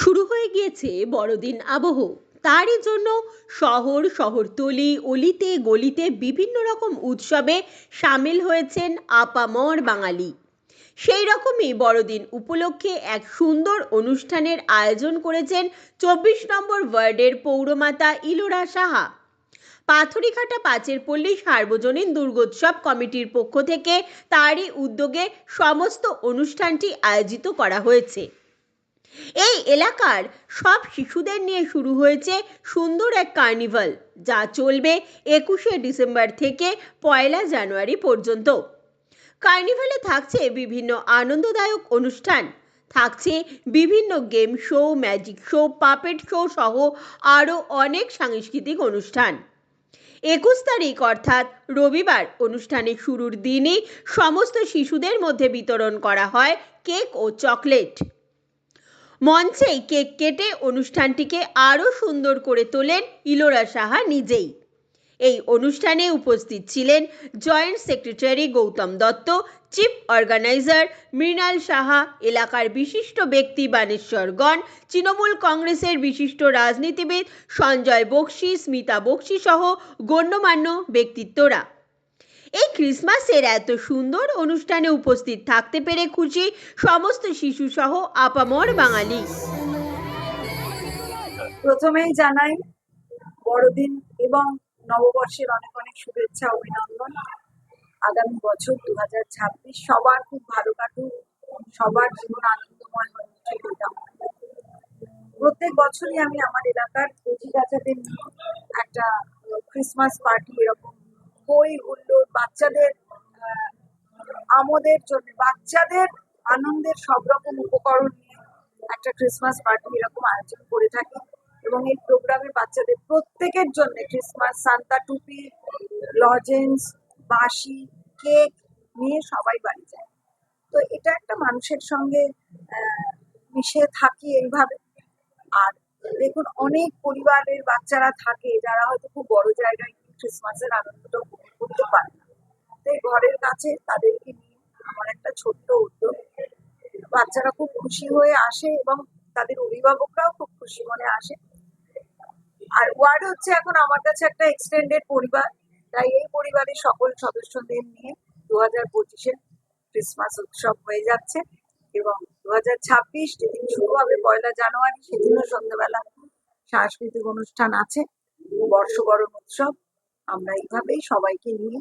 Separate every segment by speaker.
Speaker 1: শুরু হয়ে গিয়েছে বড়দিন আবহ। তারই জন্য শহর, শহরতলি, অলিতে, গলিতে বিভিন্ন রকম উৎসবে সামিল হয়েছেন আপামর বাঙালি। সেই রকমই বড়দিন উপলক্ষে এক সুন্দর অনুষ্ঠানের আয়োজন করেছেন চব্বিশ নম্বর ওয়ার্ডের পৌরমাতা ইলোরা সাহা। পাথরিঘাটা পাঁচের পল্লী সার্বজনীন দুর্গোৎসব কমিটির পক্ষ থেকে তারই উদ্যোগে সমস্ত অনুষ্ঠানটি আয়োজিত করা হয়েছে। এই এলাকার সব শিশুদের নিয়ে শুরু হয়েছে সুন্দর এক কার্নিভাল, যা চলবে একুশে ডিসেম্বর থেকে পয়লা জানুয়ারি পর্যন্ত। কার্নিভালে থাকছে বিভিন্ন আনন্দদায়ক অনুষ্ঠান। থাকছে বিভিন্ন game show, magic show, puppet show সহ আরও অনেক সাংস্কৃতিক অনুষ্ঠান। একুশ তারিখ অর্থাৎ রবিবার অনুষ্ঠানের শুরুর দিনই সমস্ত শিশুদের মধ্যে বিতরণ করা হয় কেক ও চকলেট। মঞ্চেই কেক কেটে অনুষ্ঠানটিকে আরও সুন্দর করে তোলেন ইলোরা সাহা নিজেই। এই অনুষ্ঠানে উপস্থিত ছিলেন joint secretary Gautam Dutta, chief organiser Mrinal Saha, এলাকার বিশিষ্ট ব্যক্তি বানেশ্বরগণ তৃণমূল কংগ্রেসের বিশিষ্ট রাজনীতিবিদ সঞ্জয় বক্সি, স্মিতা বক্সি সহ গণ্যমান্য ব্যক্তিত্বরা। এই ক্রিসমাসের এত সুন্দর অনুষ্ঠানে উপস্থিত থাকতে পেরে খুশি সমস্ত শিশু সহ আপামর বাঙালি
Speaker 2: প্রথমেই জানাই বড়দিন এবং নববর্ষের অনেক অনেক শুভেচ্ছা, অভিনন্দন আগামী বছর দু হাজার ছাব্বিশ সবার খুব ভালো কাটুক, সবার জীবন আনন্দময় হয়ে। প্রত্যেক বছরই আমি আমার এলাকার কচি কাচাদের নিয়ে একটা ক্রিসমাস পার্টি এরকম বই হুল্লোড় বাচ্চাদের আমোদের জন্য। বাচ্চাদের আনন্দের সব রকম উপকরণ নিয়ে একটা ক্রিসমাস পার্টি এরকম আয়োজন করে থাকি এবং এই প্রোগ্রামে বাচ্চাদের প্রত্যেকের জন্য ক্রিসমাস সান্তা টুপি লজেন্স বাসি কেক নিয়ে সবাই বাড়ি যায়। তো এটা একটা মানুষের সঙ্গে মিশে থাকি এইভাবে। আর দেখুন, অনেক পরিবারের বাচ্চারা থাকে, যারা হয়তো খুব বড় জায়গায় গিয়ে ক্রিসমাসের আনন্দটা করতে পারে না। ঘরের কাছে তাদেরকে নিয়ে আমার একটা ছোট্ট উদ্যোগ। বাচ্চারা খুব খুশি হয়ে আসে এবং তাদের অভিভাবকরাও খুব খুশি মনে আসে। আর ওয়ার্ড হচ্ছে এখন আমার কাছে একটা এক্সটেন্ডেড পরিবার। তাই এই পরিবারের সকল সদস্যদের নিয়ে দু হাজার পঁচিশে ক্রিসমাস উৎসব হয়ে যাচ্ছে এবং দু হাজার ছাব্বিশ যেদিন শুরু হবে পয়লা জানুয়ারি, সেদিনও সন্ধ্যেবেলা সাংস্কৃতিক অনুষ্ঠান আছে। বর্ষবরণ উৎসব। আমরা এইভাবেই সবাইকে নিয়ে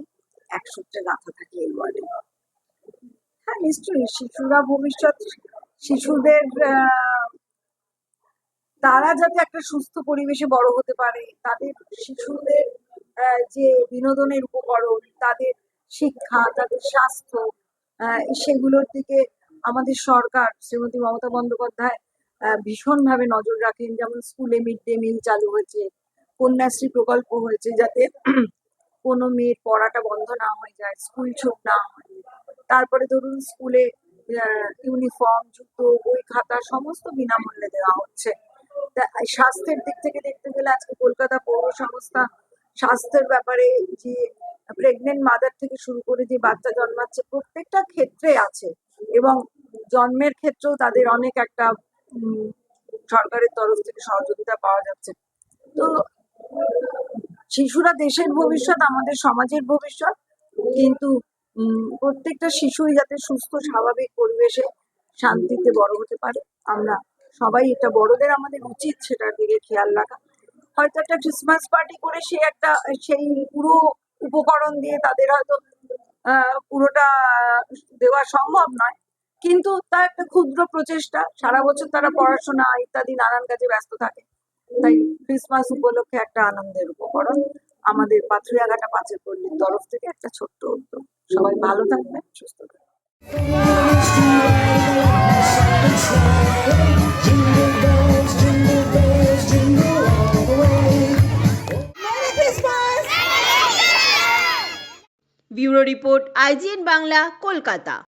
Speaker 2: এক সূত্রে গাঁথা থাকি এই ওয়ার্ডে হ্যাঁ নিশ্চয়ই শিশুরা ভবিষ্যৎ শিশুদের তারা যাতে একটা সুস্থ পরিবেশে বড় হতে পারে, তাদের শিশুদের যে বিনোদনের উপকরণ, তাদের শিক্ষা, তাদের স্বাস্থ্য সেগুলোর দিকে আমাদের সরকার, শ্রীমতী মমতা বন্দ্যোপাধ্যায় ভীষণভাবে নজর রাখেন। যেমন স্কুলে মিড ডে মিল চালু হয়েছে কন্যাশ্রী প্রকল্প হয়েছে যাতে কোনো মেয়ের পড়াটা বন্ধ না হয়ে যায় স্কুল ছুট না হয়। তারপরে ধরুন স্কুলে ইউনিফর্ম জুতো, বই খাতা সমস্ত বিনামূল্যে দেওয়া হচ্ছে। স্বাস্থ্যের দিক থেকে দেখতে গেলে আজকে কলকাতা পৌর সংস্থা স্বাস্থ্যের ব্যাপারে যে প্রেগনেন্ট মাদার থেকে শুরু করে যে বাচ্চা জন্মাচ্ছে প্রত্যেকটা ক্ষেত্রে আছে এবং জন্মের ক্ষেত্রেও তাদের অনেক একটা সরকারের তরফ থেকে সহযোগিতা পাওয়া যাচ্ছে। তো শিশুরা দেশের ভবিষ্যৎ, আমাদের সমাজের ভবিষ্যৎ। কিন্তু প্রত্যেকটা শিশুই যাতে সুস্থ, স্বাভাবিক পরিবেশে শান্তিতে বড় হতে পারে। আমরা সবাই এটা বড়দের আমাদের উচিত সেটার দিকে খেয়াল রাখা। হয়তো একটা ক্রিসমাস পার্টি করে সে একটা, সেই পুরো উপকরণ দিয়ে তাদের হয়তো পুরোটা দেওয়া সম্ভব নয়। কিন্তু তা একটা ক্ষুদ্র প্রচেষ্টা। সারা বছর তারা পড়াশোনা, ইত্যাদি নানান কাজে ব্যস্ত থাকে। তাই ক্রিসমাস উপলক্ষে একটা আনন্দের উপকরণ আমাদের পাথুরিয়াঘাটা পাঁচের পল্লীর তরফ থেকে একটা ছোট্ট উদ্যোগ। সবাই ভালো থাকবেন সুস্থ থাকবেন।
Speaker 1: Bureau report IGN Bangla Kolkata